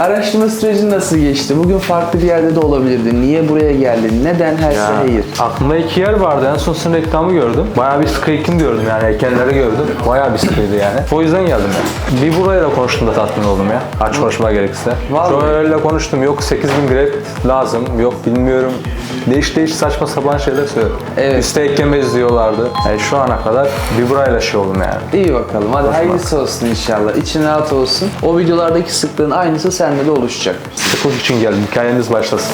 Araştırma süreci nasıl geçti? Bugün farklı bir yerde de olabilirdin. Niye buraya geldin? Neden her Ya, hayır? Aklımda iki yer vardı. En son sizin reklamı gördüm. Bayağı bir sıkıyken gördüm yani. Heykelleri gördüm. Bayağı bir sıkıydı yani. O yüzden geldim yani. Bir burayla konuştum da tatmin oldum ya. Aç konuşma gerekirse. Vallahi. Şöyle konuştum. Yok 8000 grep lazım. Yok bilmiyorum. Değiş değiş saçma sapan şeyler söylüyor. Evet. Üste eklemez diyorlardı. Yani şu ana kadar bir burayla şey oldum yani. İyi bakalım. Hadi hayırlısı olsun inşallah. İçin rahat olsun. O videolardaki sıklığın aynısı sende de oluşacak. Sıklık için geldim. Hikayeniz başlasın.